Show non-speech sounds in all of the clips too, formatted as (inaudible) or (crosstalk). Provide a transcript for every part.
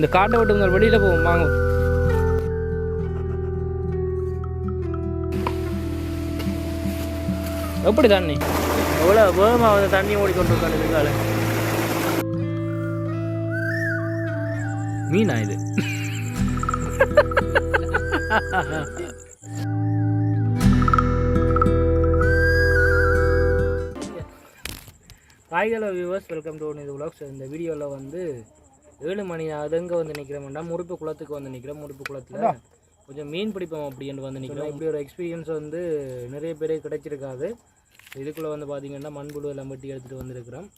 இந்த காட்டை விட்டு வெளியில் போவோம் வாங்க. எப்படி தண்ணி? எவ்வளோ வேகமாக வந்து தண்ணி ஓடிக்கொண்டு இருக்காங்க இதுக்கால மீனா இது? காய்கல வியூவர்ஸ் வெல்கம் டு இது vlogs. இந்த வீடியோவில் வந்து ஏழு மணி அதுங்க வந்து நிற்கிறோம்டா முறுப்பு குளத்துக்கு வந்து நிற்கிறோம் முறுப்பு குளத்தில். கொஞ்சம் மீன் பிடிப்போம் அப்படின்னு வந்து நிற்கிறோம் இப்படி ஒரு எக்ஸ்பீரியன்ஸ் வந்து நிறைய பேருக்கு கிடைச்சிருக்காது. இதுக்குள்ளே வந்து பார்த்தீங்கன்னா மண்புழு எல்லாம் வெட்டி எடுத்துகிட்டு வந்திருக்கிறோம்.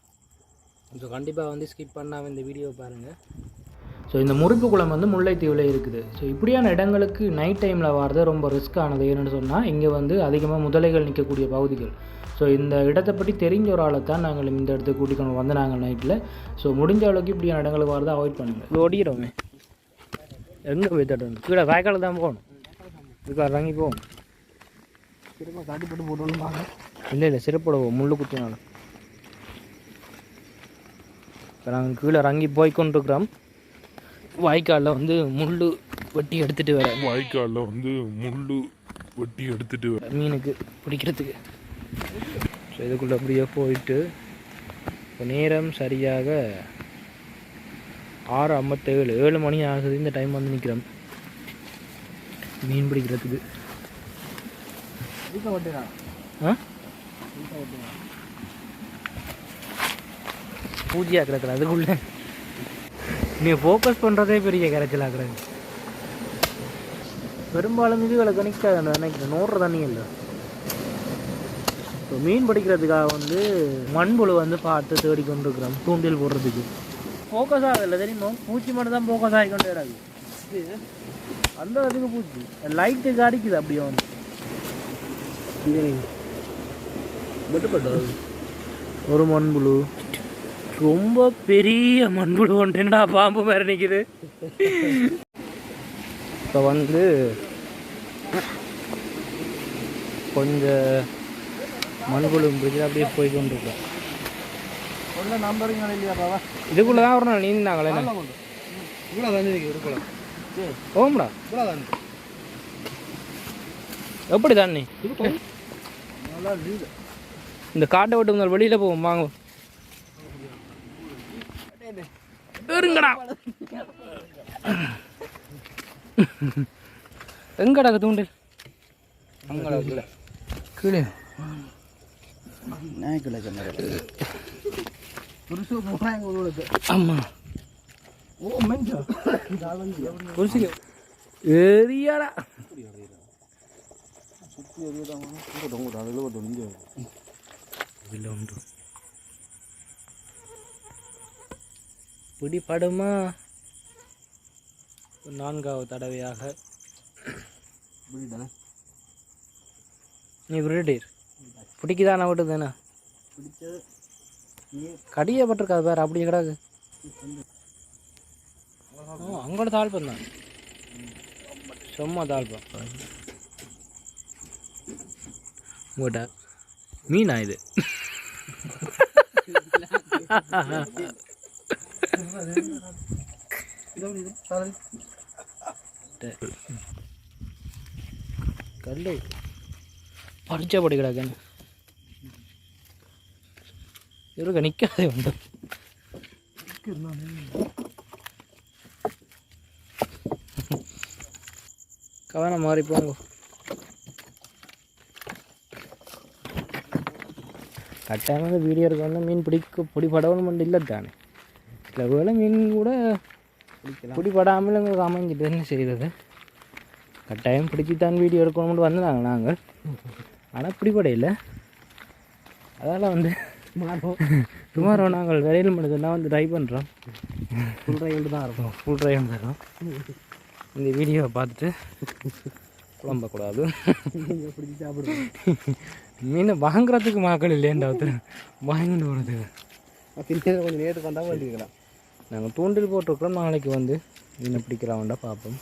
ஸோ கண்டிப்பாக வந்து ஸ்கிப் பண்ணாமல் இந்த வீடியோவை பாருங்கள் ஸோ இந்த முறுப்பு குளம் வந்து முல்லைத்தீவில் இருக்குது. ஸோ இப்படியான இடங்களுக்கு நைட் டைமில் வர்றது ரொம்ப ரிஸ்க் ஆனது. ஏன்னு சொன்னால் இங்கே வந்து அதிகமாக முதலைகள் நிற்கக்கூடிய பகுதிகள். ஸோ இந்த இடத்தை பற்றி தெரிஞ்ச ஒரு ஆளை தான் நாங்கள் இந்த இடத்துக்கு கூட்டிக்கொண்டு வந்து நாங்கள் நைட்டில் ஸோ முடிஞ்ச அளவுக்கு இப்படியான இடங்களுக்கு வரதை அவாய்ட் பண்ணுங்கள் இது ஓடிக்கிறோமே எங்கே போய் தட்டணும் கீழே வாய்க்கால் தான் போகணும். இதுக்கு இறங்கி போவோம் திரும்ப காட்டிப்பட்டு போட்டோம்னு இல்லை இல்லை சிறப்போட முள்ளு குத்தினாலும். இப்போ நாங்கள் கீழே இறங்கி போய் கொண்டிருக்கிறோம். வாய்க்காலில் வந்து முள்ளு வெட்டி எடுத்துகிட்டு வர. வாய்க்காலில் வந்து முள்ளு வெட்டி எடுத்துட்டு வர. மீனுக்கு பிடிக்கிறதுக்கு. ஸோ இதுக்குள்ளே அப்படியே போயிட்டு இப்போ நேரம் சரியாக ஆறு ஐம்பத்தேழு ஏழு மணி ஆகுது. இந்த டைம் வந்து நிற்கிறோம் மீன் பிடிக்கிறதுக்கு. பூஜையாக கிடக்குற அதுக்குள்ளே. நீ ஃபோக்கஸ் பண்ணுறதே பெரிய கரைச்சலாக கிடக்கு. பெரும்பாலும் இதுகளை கணிக்காது நினைக்கிறேன். நோடுற தண்ணி இல்லை. இப்போ மீன் பிடிக்கிறதுக்காக வந்து மண்புழு வந்து பார்த்து தேடி கொண்டு இருக்கிறோம் தூண்டில் போடுறதுக்கு. ஃபோக்கஸ் ஆகல தெரியுமா? பூச்சி மட்டும் தான் ஃபோக்கஸ் ஆகி கொண்டு வராது அந்த அதுக்கு பூச்சி. லைட்டுக்கு அடிக்குது அப்படியே வந்து. ஒரு மண்புழு. ரொம்ப பெரிய மண்புழு ஒன்றுடா பாம்பு மாதிரி நிற்குது இப்போ வந்து கொஞ்சம் மண்புழு பிடிச்சி அப்படியே போய் இல்லையா பாவா இதுக்குள்ளே தான் வரணும் நீந்தாங்களே ஓம்டா எப்படி தண்ணி இந்த காட்டை விட்டு முதல் வெளியில் போவோம் வாங்க. இருங்கடா எங்கடா தூண்டில்? அங்கே கீழே. கீழே. நாய்க்குள்ள உங்களுக்கு ஆமாம் ஓ மெஞ்சா ஏரியாடா சுற்றி ஒரு இதில் உண்டு பிடிபடுமா? நான்காவது தடவையாக. நீ விருடீர் பிடிக்குதானா விட்டுதுண்ணா பிடிச்சது நீ கடியே பட்டிருக்காது வேறு அப்படியே கிடக்கு. ஓ அங்கோட தாழ்ப்பம் தான். சும்மா தாழ்ப்பம். உங்கள்கிட்ட மீனா இது. கல் படிச்சா படி கிடக்கன்னு இருக்க நிற்காதே உண்டு. கவனம் மாறி போங்க. கட்டாயமாக வீடியோ இருக்க வந்து மீன் பிடிக்க பிடிபடணும் மட்டும் இல்லை தானே சில வேளை மீன் கூட பிடிபடாமல் எங்களுக்கு அமைஞ்சிட்டு என்ன செய்கிறது கட்டாயம் பிடிச்சித்தான் வீடியோ எடுக்கணும்னு வந்தாங்க நாங்கள். ஆனால் பிடிபடையில். அதால் வந்து டுமாரோ (laughs) நாங்கள் விரையில் மட்டும்தான் வந்து ட்ரை பண்ணுறோம் ஃபுல் ரைண்டு தான் இருக்கும். ஃபுல் ட்ரை தரோம் இந்த வீடியோவை பார்த்துட்டு குழம்பக்கூடாது. பிடிச்சி சாப்பிடுவோம் மீனை வாங்குறதுக்கு மக்கள் இல்லையண்டா ஒருத்தர். வாங்கிட்டு போகிறதுக்கு கொஞ்சம் நேற்று கொண்டா பண்ணிக்கலாம் நாங்கள் தூண்டில் போட்டிருக்கிறோம். நாளைக்கு வந்து மீனை பிடிக்கிறாங்கண்டா பார்ப்போம்.